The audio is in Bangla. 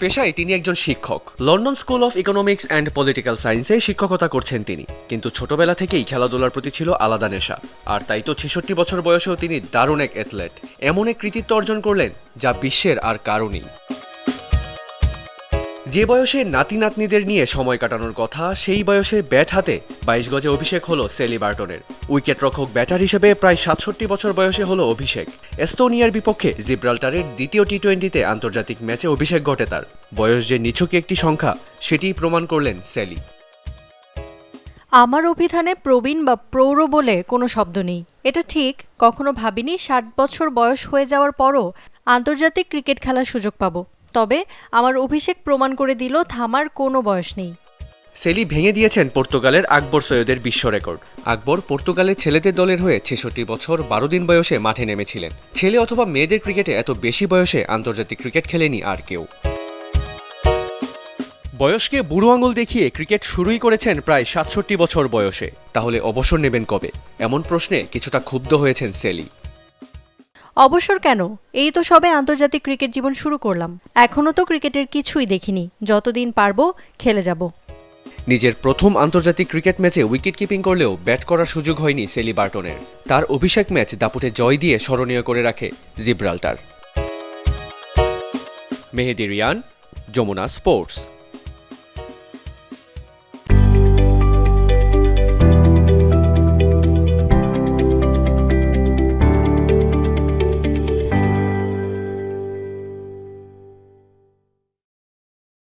পেশায় তিনি একজন শিক্ষক। London School of Economics and Political সায়েন্সে শিক্ষকতা করছেন তিনি। কিন্তু ছোটবেলা থেকেই খেলাধুলার প্রতি ছিল আলাদা নেশা। আর তাই তো ছেষট্টি বছর বয়সেও তিনি দারুণ এক অ্যাথলেট এমন এক কৃতিত্ব অর্জন করলেন যা বিশ্বের আর কারণেই যে বয়সে নাতি নাতনিদের নিয়ে সময় কাটানোর কথা, সেই বয়সে ব্যাট হাতে বাইশ গজে অভিষেক হলো সেলি বার্টনের। উইকেট রক্ষক ব্যাটার হিসেবে প্রায় সাতষট্টি বছর বয়সে হলো অভিষেক। এস্তোনিয়ার বিপক্ষে জিব্রাল্টারের দ্বিতীয় টি টোয়েন্টিতে আন্তর্জাতিক ম্যাচে অভিষেক ঘটে তার। বয়স যে নিছক একটি সংখ্যা, সেটিই প্রমাণ করলেন সেলি। আমার অভিধানে প্রবীণ বা প্রৌঢ় বলে কোনো শব্দ নেই। এটা ঠিক, কখনো ভাবিনি ষাট বছর বয়স হয়ে যাওয়ার পরও আন্তর্জাতিক ক্রিকেট খেলার সুযোগ পাবো। তবে আমার অভিষেক প্রমাণ করে দিল থামার কোনো বয়স নেই। সেলি ভেঙে দিয়েছেন পর্তুগালের আকবর সৈয়দের বিশ্ব রেকর্ড। আকবর পর্তুগালের ছেলেদের দলের হয়ে ছেষট্টি বছর বারো দিন বয়সে মাঠে নেমেছিলেন। ছেলে অথবা মেয়েদের ক্রিকেটে এত বেশি বয়সে আন্তর্জাতিক ক্রিকেট খেলেনি আর কেউ। বয়সকে বুড়ো আঙুল দেখিয়ে ক্রিকেট শুরুই করেছেন প্রায় সাতষট্টি বছর বয়সে। তাহলে অবসর নেবেন কবে? এমন প্রশ্নে কিছুটা ক্ষুব্ধ হয়েছেন সেলি। অবসর কেন? এই তো সবে আন্তর্জাতিক ক্রিকেট জীবন শুরু করলাম। এখনও তো ক্রিকেটের কিছুই দেখিনি। যতদিন পারব, খেলে যাব। নিজের প্রথম আন্তর্জাতিক ক্রিকেট ম্যাচে উইকেট কিপিং করলেও ব্যাট করার সুযোগ হয়নি সেলি বার্টনের। তার অভিষেক ম্যাচ দাপুটে জয় দিয়ে স্মরণীয় করে রাখে জিব্রাল্টার। মেহেদি রিয়ান, যমুনা স্পোর্টস।